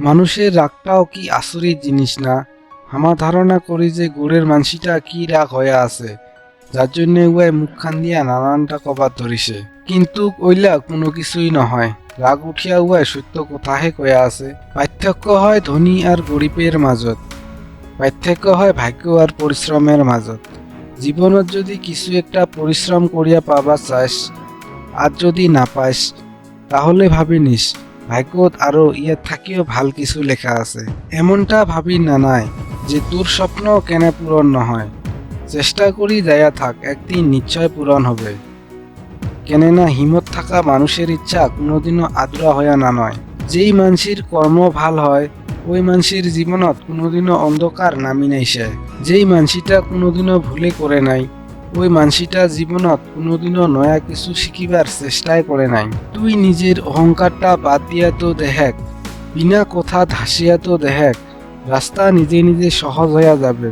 মানুষের রাগটাও কি আসরির জিনিস না? আমার ধারণা করি যে গোড়ের মানসিটা কি রাগ হয়ে আছে, যার জন্য উয়াই মুখখান দিয়া নানানটা কবার ধরিছে কিন্তু কইলা কোনো কিছুই নহয়। রাগ উঠিয়া উয়াই সত্য কথাহে কয়া আছে, পার্থক্য হয় ধনী আর গরিবের মাজত। পার্থক্য হয় ভাগ্য আর পরিশ্রমের মাজত। জীবনত যদি কিছু একটা পরিশ্রম করিয়া পাবা চাস, আর যদি না পাইস তাহলে ভাবি নিস ভাগ্যত আরও ইয়াত থাকিও ভালো কিছু লেখা আছে। এমনটা ভাবি না নাই যে তোর স্বপ্ন কেনে পূরণ নহয়। চেষ্টা করি যায়া থাক, একদিন নিশ্চয় পূরণ হবে। কেননা হিমত থাকা মানুষের ইচ্ছা কোনোদিনও আদরা হইয়া না নয় যেই মানসির কর্ম ভালো হয়, ওই মানসির জীবনত কোনোদিনও অন্ধকার নামি নাইছে। যেই মানসিটা কোনোদিনও ভুলে করে নাই ওই মানসিটা জীবনত কোনোদিনও নয়া কিছু শিকিবার চেষ্টাই করে নাই। তুই নিজের অহংকারটা বাদ দিয়া তো দেহেক, বিনা কথা ধাসিয়া তো দেহেক রাস্তা নিজে নিজে সহজ হইয়া যাবে।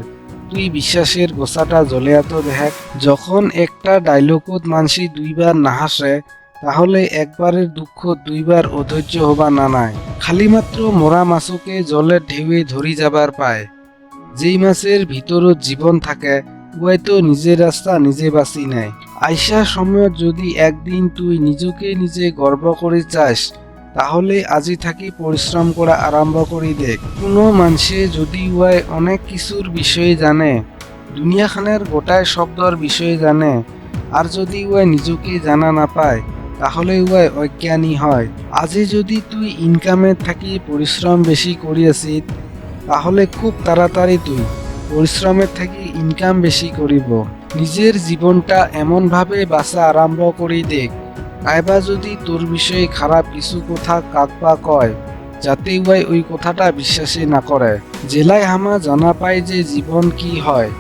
তুই বিশ্বাসের গোছাটা জ্বলিয়া তো দেহেক। যখন একটা ডায়লগত মানসি দুইবার না হাসে, তাহলে একবারের দুঃখ দুইবার অধৈর্য হবা না নাই। খালি মাত্র মরা মাছকে জলের ঢেউয়ে ধরি যাবার পায়। যেই মাছের ভিতরত জীবন থাকে উয়াই তো নিজের রাস্তা, নিজে বাঁচি নাই। আইসা সময়ত যদি একদিন তুই নিজকে নিজে গর্ব করে চাস, তাহলে আজি থাকি পরিশ্রম করা আরম্ভ করি দেখ। কোনো মানুষে যদি উয়াই অনেক কিছুর বিষয়ে জানে, দুনিয়াখানের গোটায় শব্দর বিষয়ে জানে, আর যদি উয়াই নিজকে জানা না পায়, তাহলে উয়াই অজ্ঞানী হয়। আজি যদি তুই ইনকামে থাকি পরিশ্রম বেশি করিয়াছিস, তাহলে খুব তাড়াতাড়ি তুই পরিশ্রমের থেকে ইনকাম বেশি করিব। নিজের জীবনটা এমনভাবে বাঁচা আরম্ভ করি দেখ। আইবা যদি তোর বিষয়ে খারাপ কিছু কথা কাকবা কয়, যাতে উয়াই ওই কথাটা বিশ্বাসই না করে। জেলায় হামা জানা পায় যে জীবন কি হয়।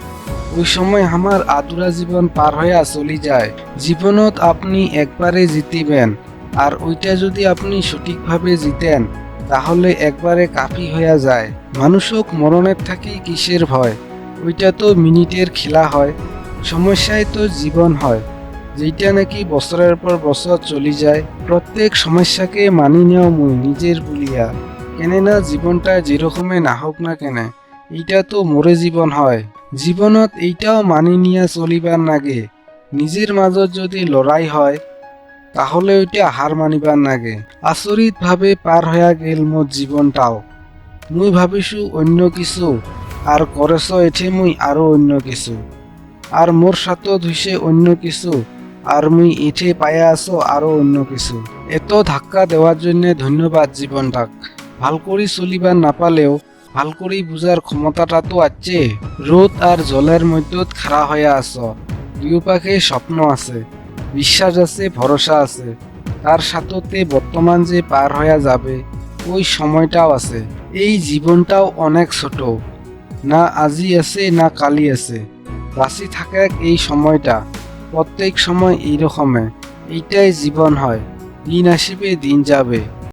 ওই সময় আমার আদুরা জীবন পার হইয়া চলি যায়। জীবনত আপনি একবারে জিতিবেন, আর ওইটা যদি আপনি সঠিকভাবে জিতেন তাহলে একবারে কাফি হইয়া যায়। মানুষক মরণের থাকি কিসের ভয়? ওইটা তো মিনিটের খেলা হয়। সমস্যায় তো জীবন হয়। যেটা নাকি বছরের পর বছর চলি যায়। প্রত্যেক সমস্যাকে মানি নেও মুই, নিজের বলিয়া। কেননা জীবনটা যেরকমে না হোক না কেনে, এইটা তো মোরে জীবন হয়। জীবনত এইটাও মানি নিয়া চলিবার নাগে। নিজের মাজত যদি লড়াই হয় তাহলে ওইটা হার মানিবার নাগে। আচৰিত ভাবে পার হইয়া গেল মোর জীবনটাও। মুই ভাবিছো অন্য কিছু, আর করেছ এঠে মুই আরও অন্য কিছু। আর মোর সাথত হইছে অন্য কিছু, আর মুই এঠে পাইয়া আছো আরও অন্য কিছু। এত ধাক্কা দেওয়ার জন্য ধন্যবাদ জীবনটাক। ভালো করে চলিবার নাপালেও, ভালো করে বুঝার ক্ষমতাটা তো আছে। রোদ আর জলের মধ্যত খাড়া হয়ে আস দুপাশে স্বপ্ন আছে। বিশ্বাস আছে, ভরসা আছে। তার সাথতে বর্তমান যে পার হয়ে যাবে, ওই সময়টাও আছে। এই জীবনটাও অনেক ছোট। না আজি আছে, না কালি আছে। বাঁচি থাকে এই সময়টা। প্রত্যেক সময় এইরকমে। এইটাই জীবন হয়। দিন আসিবে, দিন যাবে।